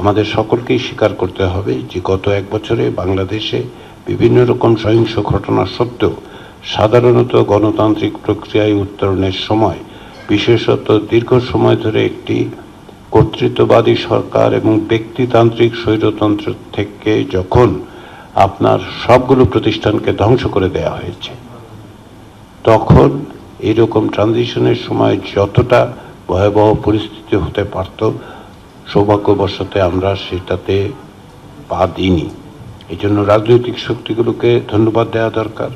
আমাদের সকলকেই স্বীকার করতে হবে যে গত এক বছরে বাংলাদেশে বিভিন্ন রকম সহিংস ঘটনা সত্ত্বেও সাধারণত গণতান্ত্রিক প্রক্রিয়ায় উত্তরণের সময়, বিশেষত দীর্ঘ সময় ধরে একটি কর্তৃত্ববাদী সরকার এবং ব্যক্তিতান্ত্রিক স্বৈরতন্ত্র থেকে যখন আপনার সবগুলো প্রতিষ্ঠানকে ধ্বংস করে দেওয়া হয়েছে, তখন এরকম ট্রানজিশনের সময় যতটা ভয়াবহ পরিস্থিতি হতে পারত সৌভাগ্যবশতে আমরা সেটাতে পা দিইনি। এই জন্য রাজনৈতিক শক্তিগুলোকে ধন্যবাদ দেওয়া দরকার।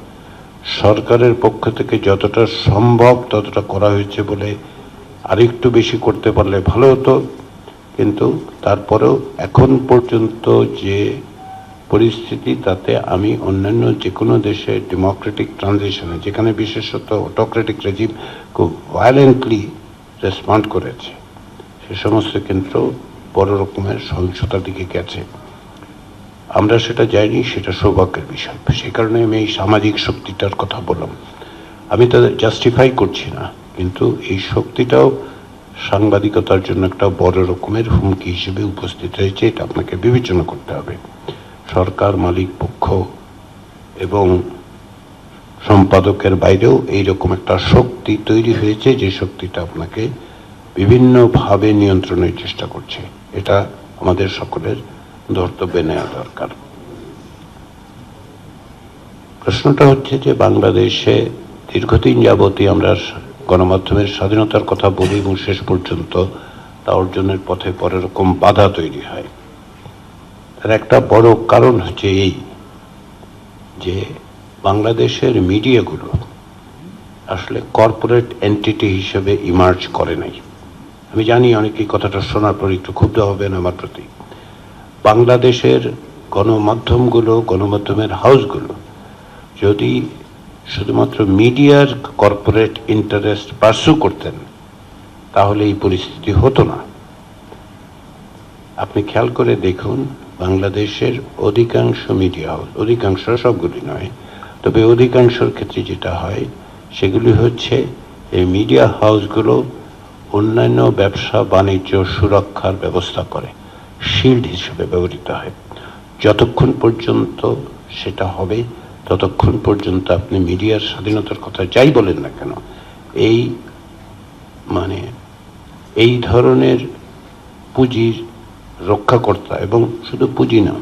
সরকারের পক্ষ থেকে যতটা সম্ভব ততটা করা হয়েছে বলে আরেকটু বেশি করতে পারলে ভালো হতো। কিন্তু তারপরেও এখন পর্যন্ত যে পরিস্থিতি, তাতে আমি অন্যান্য যে কোনো দেশে ডেমোক্রেটিক ট্রানজিশনে, যেখানে বিশেষত অটোক্রেটিক রেজিম খুব ভায়োলেন্টলি রেসপন্ড করেছে। সে সমস্ত কেন্দ্র বড় রকমের সহিংসতার দিকে গেছে। আমরা সেটা যাইনি সেটা সৌভাগ্যের বিষয়। সেই কারণে আমি এই সামাজিক শক্তিটার কথা বললাম। আমি তাদের জাস্টিফাই করছি না, কিন্তু এই শক্তিটাও সাংবাদিকতার জন্য একটা বড় রকমের হুমকি হিসেবে উপস্থিত হয়েছে, এটা আপনাকে বিবেচনা করতে হবে। সরকার, মালিক, পক্ষ এবং সম্পাদকের বাইরেও এইরকম একটা শক্তি তৈরি হয়েছে, যে শক্তিটা আপনাকে বিভিন্নভাবে নিয়ন্ত্রণের চেষ্টা করছে। এটা আমাদের সকলের ধর্তব্যে নেওয়া দরকার। প্রশ্নটা হচ্ছে যে বাংলাদেশে দীর্ঘদিন যাবতই আমরা গণমাধ্যমের স্বাধীনতার কথা বলি এবং শেষ পর্যন্ত তা অর্জনের পথে পরে রকম বাধা তৈরি হয়। তার একটা বড় কারণ হচ্ছে এই যে বাংলাদেশের মিডিয়াগুলো আসলে কর্পোরেট এন্টিটি হিসেবে ইমার্জ করে নাই। আমি জানি অনেকেই কথাটা শোনার পর একটু ক্ষুব্ধ হবেন আমার প্রতি। বাংলাদেশের গণমাধ্যমগুলো, গণমাধ্যমের হাউসগুলো, যদি শুধুমাত্র মিডিয়ার কর্পোরেট ইন্টারেস্ট পার্সু করতেন, তাহলে এই পরিস্থিতি হতো না। আপনি খেয়াল করে দেখুন, বাংলাদেশের অধিকাংশ মিডিয়া হাউস, অধিকাংশ সবগুলি নয়, তবে অধিকাংশের ক্ষেত্রে যেটা হয়, সেগুলি হচ্ছে এই মিডিয়া হাউসগুলো অন্যান্য ব্যবসা বাণিজ্য সুরক্ষার ব্যবস্থা করে শিল্ড হিসেবে ব্যবহৃত হয়। যতক্ষণ পর্যন্ত সেটা হবে, ততক্ষণ পর্যন্ত আপনি মিডিয়ার স্বাধীনতার কথা যাই বলেন না কেন, এই মানে এই ধরনের পুঁজির রক্ষাকর্তা এবং শুধু পুঁজি না,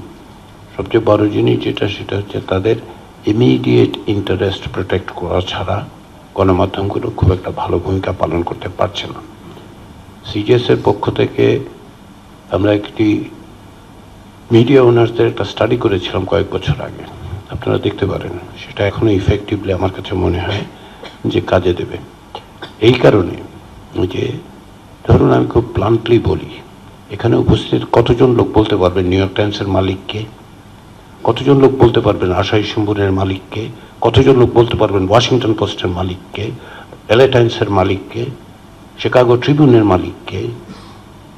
সবচেয়ে বড় জিনিস যেটা সেটা হচ্ছে তাদের ইমিডিয়েট ইন্টারেস্ট প্রোটেক্ট করা ছাড়া গণমাধ্যমগুলো খুব একটা ভালো ভূমিকা পালন করতে পারছে না। সিজিএস এর পক্ষ থেকে আমরা একটি মিডিয়া ওনার্সদের একটা স্টাডি করেছিলাম কয়েক বছর আগে। আপনারা দেখতে পারেন, সেটা এখনও ইফেক্টিভলি আমার কাছে মনে হয় যে কাজে দেবে। এই কারণে যে ধরুন আমি খুব প্লান্টলি বলি, এখানে উপস্থিত কতজন লোক বলতে পারবেন নিউ ইয়র্ক টাইমসের মালিককে? কতজন লোক বলতে পারবেন আশাই সম্বুরের মালিককে? কতজন লোক বলতে পারবেন ওয়াশিংটন পোস্টের মালিককে? এলএ টাইমসের মালিককে? শিকাগো ট্রিবিউনের মালিককে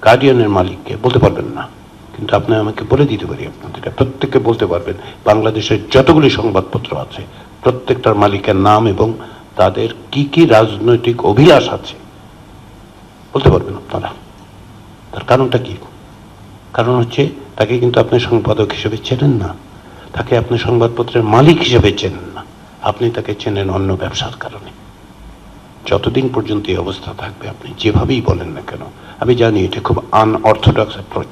গার্ডিয়ানের মালিককে বলতে পারবেন না। কিন্তু আপনি আমাকে বলে দিতে পারি আপনাদের প্রত্যেককে বলতে পারবেন, বাংলাদেশের যতগুলি সংবাদপত্র আছে, প্রত্যেকটার মালিকের নাম এবং তাদের কি কি রাজনৈতিক অভিলাষ আছে, বলতে পারবেন আপনারা। তার কারণটা কি? কারণ হচ্ছে, তাকে কিন্তু আপনি সম্পাদক হিসেবে চেনেন না। তাকে আপনি সংবাদপত্রের মালিক হিসেবে চেনেন না। আপনি তাকে চেনেন অন্য ব্যবসার কারণে। যতদিন পর্যন্ত এই অবস্থা থাকবে, আপনি যেভাবেই বলেন না কেন, আমি জানি এটা খুব আনঅর্থোডক্স অ্যাপ্রোচ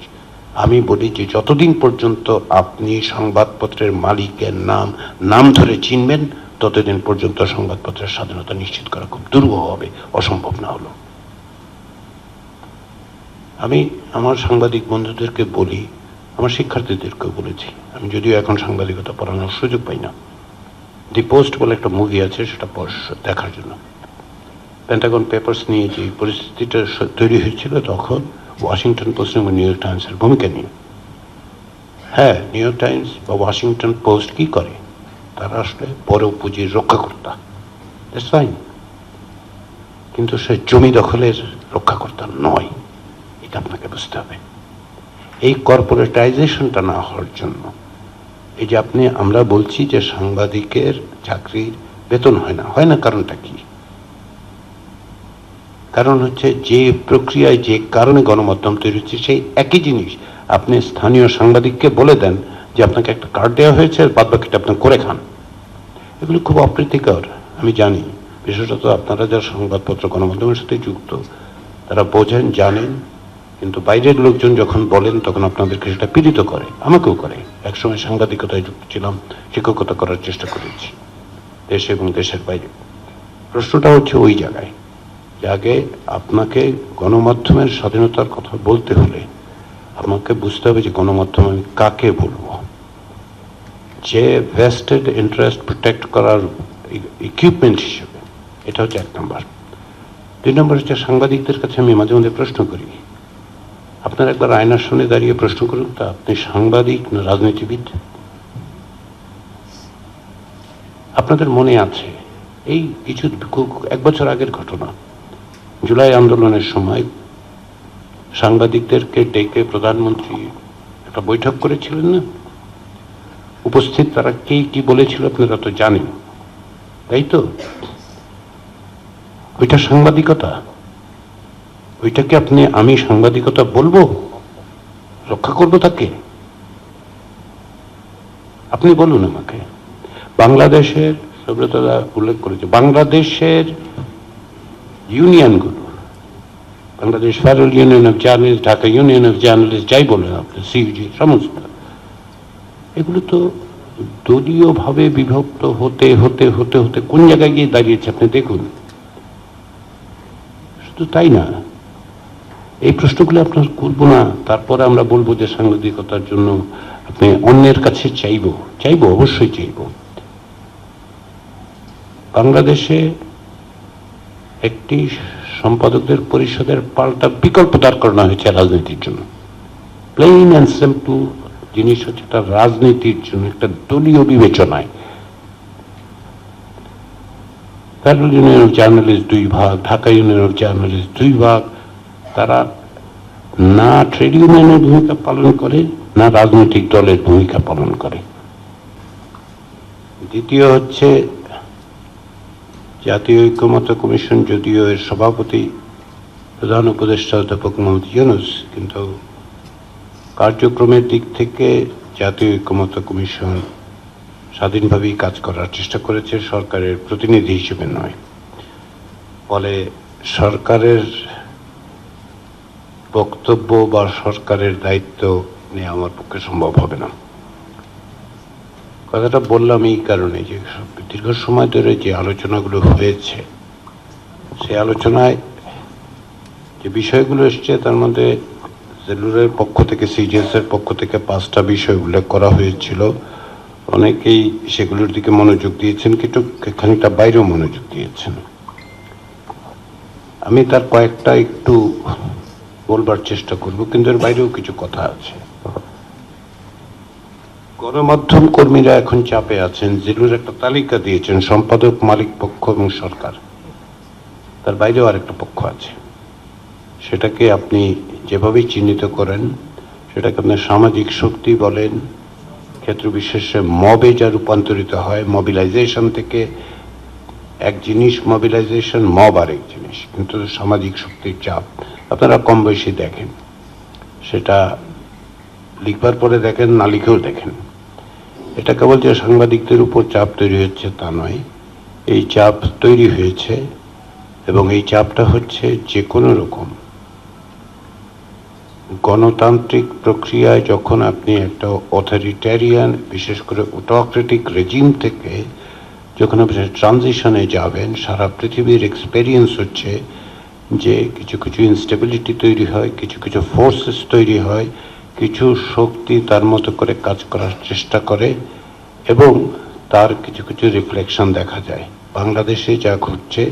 আমি বলি যে যতদিন পর্যন্ত আপনি সংবাদপত্রের মালিকের নাম নাম ধরে চিনবেন, ততদিন পর্যন্ত সংবাদপত্রের স্বাধীনতা নিশ্চিত করা খুব দুর্বহ হবে, অসম্ভব না হলো আমি আমার সাংবাদিক বন্ধুদেরকে বলি, আমার শিক্ষার্থীদেরকেও বলেছি, আমি যদিও এখন সাংবাদিকতা পড়ানোর সুযোগ পাই না। দি পোস্ট বলে একটা মুভি আছে, সেটা দেখার জন্য। পেন্টাগন পেপার্স নিয়ে যে পরিস্থিতিটা তৈরি হয়েছিল তখন ওয়াশিংটন পোস্ট এবং নিউ ইয়র্ক টাইমসের ভূমিকা নিয়ে। হ্যাঁ নিউ ইয়র্ক টাইমস বা ওয়াশিংটন পোস্ট কি করে? তারা আসলে বড় পুঁজির রক্ষাকর্তা। ফাইন কিন্তু সে জমি দখলের রক্ষাকর্তা নয়। এটা আপনাকে বুঝতে হবে। এই কর্পোরেটাইজেশনটা না হওয়ার জন্য এই যে আপনি, আমরা বলছি যে সাংবাদিকের চাকরির বেতন হয় না। হয় না কারণটা কি? কারণ হচ্ছে যে প্রক্রিয়ায় যে কারণে গণমাধ্যম তৈরি হচ্ছে, সেই একই জিনিস আপনি স্থানীয় সাংবাদিককে বলে দেন যে আপনাকে একটা কার্ড দেওয়া হয়েছে বাদ বাকিটা আপনি করে খান। এগুলো খুব অপ্রীতিকর, আমি জানি। বিশেষত আপনারা যারা সংবাদপত্র গণমাধ্যমের সাথে যুক্ত, তারা বোঝেন, জানেন, কিন্তু বাইরের লোকজন যখন বলেন, তখন আপনাদেরকে সেটা পীড়িত করে, আমাকেও করে। একসময় সাংবাদিকতায় যুক্ত ছিলাম, শিক্ষকতা করার চেষ্টা করেছি, দেশে এবং দেশের বাইরে। প্রশ্নটা হচ্ছে ওই জায়গায়। আগে আপনাকে গণমাধ্যমের স্বাধীনতার কথা বলতে হলে আমাকে বুঝতে হবে যে গণমাধ্যম আমি কাকে বলব। যে ভেস্টেড ইন্টারেস্ট প্রোটেক্ট করার ইকুইপমেন্ট হিসেবে, এটা হচ্ছে এক নম্বর। দুই নম্বর হচ্ছে সাংবাদিকদের কাছে আমি মাঝে মাঝে প্রশ্ন করি, আপনার একবার আয়নার সামনে দাঁড়িয়ে প্রশ্ন করুন তা আপনি সাংবাদিক না রাজনীতিবিদ? আপনাদের মনে আছে, এই কিছু এক বছর আগের ঘটনা জুলাই আন্দোলনের সময় সাংবাদিকদেরকে ডেকে প্রধানমন্ত্রী একটা বৈঠক করেছিলেন না? উপস্থিত তারা কে, কি বলেছিল আপনারা তো জানেন। তাই তো? ওইটা সাংবাদিকতা। ওইটাকে আপনি আমি সাংবাদিকতা বলব? রক্ষা করব তাকে? আপনি বলুন আমাকে। বাংলাদেশের সুব্রতদা উল্লেখ করেছে, বাংলাদেশের ইউনিয়নগুলো। Bangladesh federal union of journalist, Dhaka union of journalist, যাই বলেন আপনি সিইউজি সমস্ত। এগুলো তো দলীয়ভাবে বিভক্ত হতে হতে হতে হতে কোন জায়গায় গিয়ে দাঁড়িয়েছে আপনি দেখুন। শুধু তাই না, এই প্রশ্নগুলো আপনার করব না, তারপরে আমরা বলব যে সাংবাদিকতার জন্য আপনি অন্যের কাছে চাইব চাইব, অবশ্যই চাইব। বাংলাদেশে একটি সম্পাদকদের পরিষদের পাল্টা বিকল্প দাঁড় করানো হয়েছে রাজনীতির জন্য। প্লেন অ্যান্ড সিম্পল জিনিস হচ্ছে একটা রাজনীতির জন্য একটা দলীয় বিবেচনায়। ফেডারেল ইউনিয়ন অফ জার্নালিস্ট দুই ভাগ ঢাকা ইউনিয়ন অফ জার্নালিস্ট দুই ভাগ, তারা না ট্রেড ইউনিয়নের ভূমিকা পালন করে, না রাজনৈতিক দলের ভূমিকা পালন করে। দ্বিতীয় হচ্ছে জাতীয় ঐক্যমত কমিশন যদিও এর সভাপতি, প্রধান উপদেষ্টা অধ্যাপক মোহাম্মদ ইউনুস, কিন্তু কার্যক্রমের দিক থেকে জাতীয় ঐক্যমত কমিশন স্বাধীনভাবেই কাজ করার চেষ্টা করেছে, সরকারের প্রতিনিধি হিসেবে নয়। ফলে সরকারের বক্তব্য বা সরকারের দায়িত্ব নেওয়া আমার পক্ষে সম্ভব হবে না। কথাটা বললাম এই কারণে যে দীর্ঘ সময় ধরে যে আলোচনাগুলো হয়েছে, সেই আলোচনায় যে বিষয়গুলো এসছে, তার মধ্যে সেলুরের পক্ষ থেকে সিজিএস এর পক্ষ থেকে পাঁচটা বিষয় উল্লেখ করা হয়েছিল। অনেকেই সেগুলোর দিকে মনোযোগ দিয়েছেন, কিন্তু খানিকটা বাইরেও মনোযোগ দিয়েছেন। আমি তার কয়েকটা একটু বলবার চেষ্টা করব, কিন্তু এর বাইরেও কিছু কথা আছে। গণমাধ্যম কর্মীরা এখন চাপে আছেন। জিলুর একটা তালিকা দিয়েছেন সম্পাদক, মালিক পক্ষ এবং সরকার। তার বাইরেও আরেকটা পক্ষ আছে। সেটাকে আপনি যেভাবেই চিহ্নিত করেন, সেটাকে আপনার সামাজিক শক্তি বলেন, ক্ষেত্র বিশেষে মবে যা রূপান্তরিত হয় মবিলাইজেশন থেকে এক জিনিস মবিলাইজেশন মব আরেক জিনিস। কিন্তু সামাজিক শক্তির চাপ, আপনারা কম বেশি দেখেন। সেটা লিখবার পরে দেখেন, না লিখেও দেখেন। এটা কেবল যে সাংবাদিকদের উপর চাপ তৈরি হচ্ছে তা নয়, এই চাপ তৈরি হয়েছে এবং এই চাপটা হচ্ছে যে কোনো রকম। গণতান্ত্রিক প্রক্রিয়ায় যখন আপনি একটা অথরিটেরিয়ান বিশেষ করে অটোক্রেটিক রেজিম থেকে যখন আপনি ট্রানজিশনে যাবেন, সারা পৃথিবীর এক্সপেরিয়েন্স হচ্ছে যে কিছু কিছু ইনস্টেবিলিটি তৈরি হয়, কিছু কিছু ফোর্সেস তৈরি হয় কিছু শক্তি তার মতো করে কাজ করার চেষ্টা করে এবং তার কিছু কিছু রিফ্লেকশন দেখা যায়। বাংলাদেশে যা ঘটছে,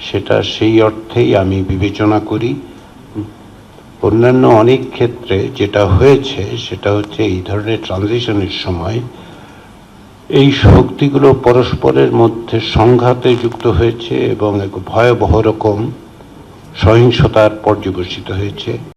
সেটা সেই অর্থেই আমি বিবেচনা করি। অন্যান্য অনেক ক্ষেত্রে যেটা হয়েছে, সেটা হচ্ছে এই ধরনের ট্রানজিশনের সময় এই শক্তিগুলো পরস্পরের মধ্যে সংঘাতে যুক্ত হয়েছে এবং এক ভয়াবহ রকম সহিংসতার পর্যবসিত হয়েছে।